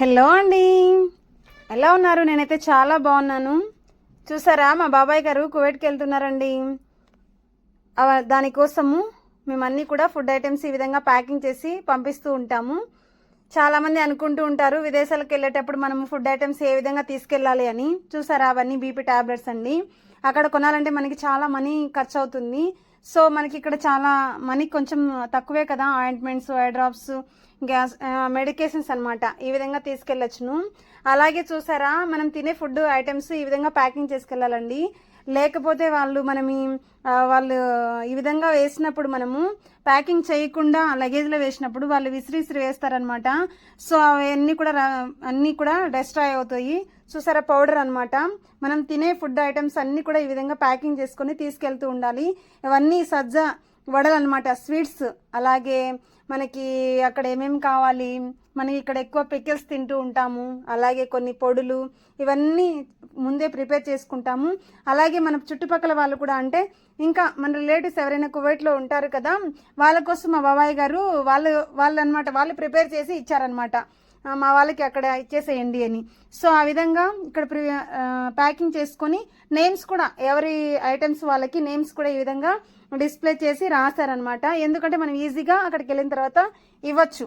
Hello అండి. ఎలా ఉన్నారు? నేనైతే చాలా బాగున్నాను. చూసారా? మా బాబాయ్ గారు కువైట్కి వెళ్తున్నారండి. దానికోసము మేము అన్నీ కూడా ఫుడ్ ఐటమ్స్ ఈ విధంగా ప్యాకింగ్ చేసి పంపిస్తూ ఉంటాము. చాలామంది అనుకుంటూ ఉంటారు విదేశాలకు వెళ్ళేటప్పుడు మనము ఫుడ్ ఐటమ్స్ ఏ విధంగా తీసుకెళ్ళాలి అని. చూసారా? అవన్నీ బీపీ టాబ్లెట్స్ అండి. అక్కడ కొనాలంటే మనకి చాలా మనీ ఖర్చు అవుతుంది సో మనకి ఇక్కడ చాలా మనీ కొంచెం తక్కువే కదా ointments eye drops gas medications అనమాట ఈ విధంగా తీసుకెళ్ళొచ్చును. అలాగే చూసారా మనం తినే ఫుడ్ ఐటమ్స్ ఈ విధంగా ప్యాకింగ్ చేసుకెళ్ళాలండి. లేకపోతే వాళ్ళు మనం వాళ్ళు ఈ విధంగా వేసినప్పుడు మనము ప్యాకింగ్ చేయకుండా లగేజ్లో వేసినప్పుడు వాళ్ళు విసిరి విసిరి వేస్తారనమాట సో అవన్నీ కూడా రా- అన్నీ కూడా డెస్ట్రాయ్ అవుతాయి. చూసారా పౌడర్ అనమాట మనం తినే ఫుడ్ ఐటమ్స్ అన్నీ కూడా ఈ విధంగా ప్యాకింగ్ చేసుకొని తీసుకెళ్తూ ఉండాలి. ఇవన్నీ సజ్జ వడలు అనమాట స్వీట్స్. అలాగే మనకి అక్కడ ఏమేమి కావాలి మనకి ఇక్కడ ఎక్కువ పికిల్స్ తింటూ ఉంటాము. అలాగే కొన్ని పొడులు ఇవన్నీ ముందే ప్రిపేర్ చేసుకుంటాము. అలాగే మన చుట్టుపక్కల వాళ్ళు కూడా అంటే ఇంకా మన రిలేటివ్స్ ఎవరైనా కువైట్లో ఉంటారు కదా వాళ్ళ కోసం మా బాబాయ్ గారు వాళ్ళు వాళ్ళు అనమాట వాళ్ళు ప్రిపేర్ చేసి ఇచ్చారనమాట మా వాళ్ళకి అక్కడ ఇచ్చేసేయండి అని. సో ఆ విధంగా ఇక్కడ ప్రి ప్యాకింగ్ చేసుకొని నేమ్స్ కూడా ఎవరి ఐటమ్స్ వాళ్ళకి నేమ్స్ కూడా ఈ విధంగా డిస్ప్లే చేసి రాశారనమాట ఎందుకంటే మనం ఈజీగా అక్కడికి వెళ్ళిన తర్వాత ఇవ్వచ్చు.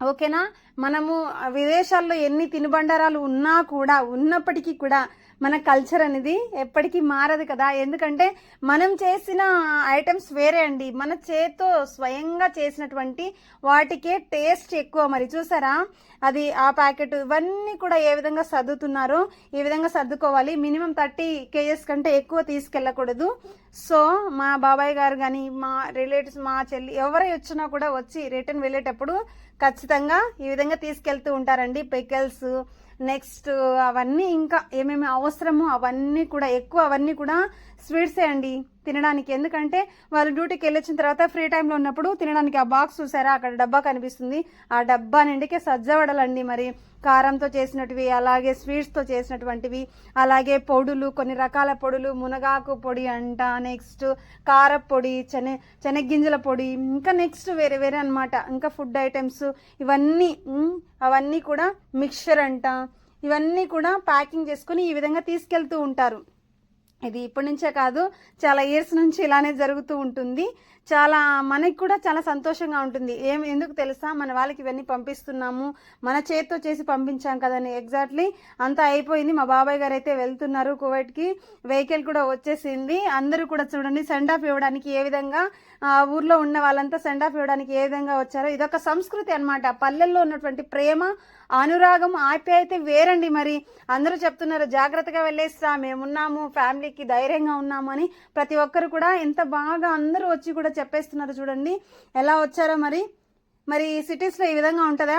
ఓకేనా? మనము విదేశాల్లో ఎన్ని తినుబండారాలు ఉన్నా కూడా ఉన్నప్పటికీ కూడా మన కల్చర్ అనేది ఎప్పటికీ మారదు కదా. ఎందుకంటే మనం చేసిన ఐటమ్స్ వేరే అండి. మన చేత్తో స్వయంగా చేసినటువంటి వాటికే టేస్ట్ ఎక్కువ. మరి చూసారా? అది ఆ ప్యాకెట్ ఇవన్నీ కూడా ఏ విధంగా సర్దుతున్నారో ఈ విధంగా సర్దుకోవాలి? మినిమం థర్టీ కేజెస్ కంటే ఎక్కువ తీసుకెళ్ళకూడదు. సో మా బాబాయ్ గారు కానీ మా రిలేటివ్స్ మా చెల్లి ఎవరు వచ్చినా కూడా వచ్చి రిటర్న్ వెళ్ళేటప్పుడు ఖచ్చితంగా ఈ విధంగా తీసుకెళ్తూ ఉంటారండి. పెకెల్స్ నెక్స్ట్ అవన్నీ ఇంకా ఏమేమి అవసరమో అవన్నీ కూడా ఎక్కువ అవన్నీ కూడా స్వీట్సే అండి. తినడానికి. ఎందుకంటే వాళ్ళు డ్యూటీకి వెళ్ళొచ్చిన తర్వాత ఫ్రీ టైంలో ఉన్నప్పుడు తినడానికి ఆ బాక్స్ చూసారా? అక్కడ డబ్బా కనిపిస్తుంది. ఆ డబ్బా నిండికే సజ్జవడలండి మరి. కారంతో చేసినటివి అలాగే స్వీట్స్తో చేసినటువంటివి అలాగే పొడులు కొన్ని రకాల పొడులు మునగాకు పొడి అంట నెక్స్ట్ కారపొడి శనె శనగ్గింజల పొడి ఇంకా నెక్స్ట్ వేరే వేరే అన్నమాట. ఇంకా ఫుడ్ ఐటమ్స్ ఇవన్నీ అవన్నీ కూడా మిక్చర్ అంట. ఇవన్నీ కూడా ప్యాకింగ్ చేసుకుని ఈ విధంగా తీసుకెళ్తూ ఉంటారు. ఇది ఇప్పటి నుంచే కాదు చాలా ఇయర్స్ నుంచి ఇలానే జరుగుతూ ఉంటుంది. చాలా మనకి కూడా చాలా సంతోషంగా ఉంటుంది. ఏం ఎందుకు తెలుసా? మన వాళ్ళకి ఇవన్నీ పంపిస్తున్నాము. మన చేత్తో చేసి పంపించాం కదని ఎగ్జాక్ట్లీ అంతా అయిపోయింది. మా బాబాయ్ గారు అయితే వెళ్తున్నారు కువైట్కి. వెహికల్ కూడా వచ్చేసింది. అందరూ కూడా చూడండి సెండ్ ఆఫ్ ఇవ్వడానికి ఏ విధంగా ఆ ఊర్లో ఉన్న వాళ్ళంతా సెండ్ ఆఫ్ ఇవ్వడానికి ఏ విధంగా వచ్చారో. ఇదొక సంస్కృతి అన్నమాట. పల్లెల్లో ఉన్నటువంటి ప్రేమ అనురాగం ఆప్యాయత వేరండి మరి. అందరూ చెప్తున్నారు జాగ్రత్తగా వెళ్ళేస్తా మేమున్నాము ఫ్యామిలీకి ధైర్యంగా ఉన్నామని ప్రతి ఒక్కరు కూడా ఎంత బాగా అందరూ వచ్చి కూడా చెప్పేస్తున్నారు చూడండి. ఎలా వచ్చారో మరి. మరి సిటీస్లో ఈ విధంగా ఉంటుందా?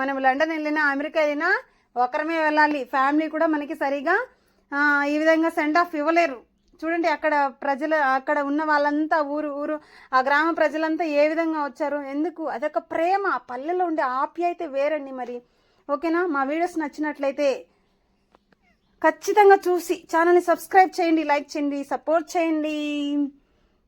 మనం లండన్ వెళ్ళినా అమెరికా వెళ్ళినా ఒకరమే వెళ్ళాలి. ఫ్యామిలీ కూడా మనకి సరిగా ఈ విధంగా సెండ్ ఆఫ్ ఇవ్వలేరు. చూడండి అక్కడ ప్రజలు అక్కడ ఉన్న వాళ్ళంతా ఊరు ఊరు ఆ గ్రామ ప్రజలంతా ఏ విధంగా వచ్చారు ఎందుకు? అదొక ప్రేమ. పల్లెలో ఉండే ఆప్యాయత వేరండి మరి. ఓకేనా? మా వీడియోస్ నచ్చినట్లయితే ఖచ్చితంగా చూసి ఛానల్ని సబ్స్క్రైబ్ చేయండి లైక్ చేయండి సపోర్ట్ చేయండి.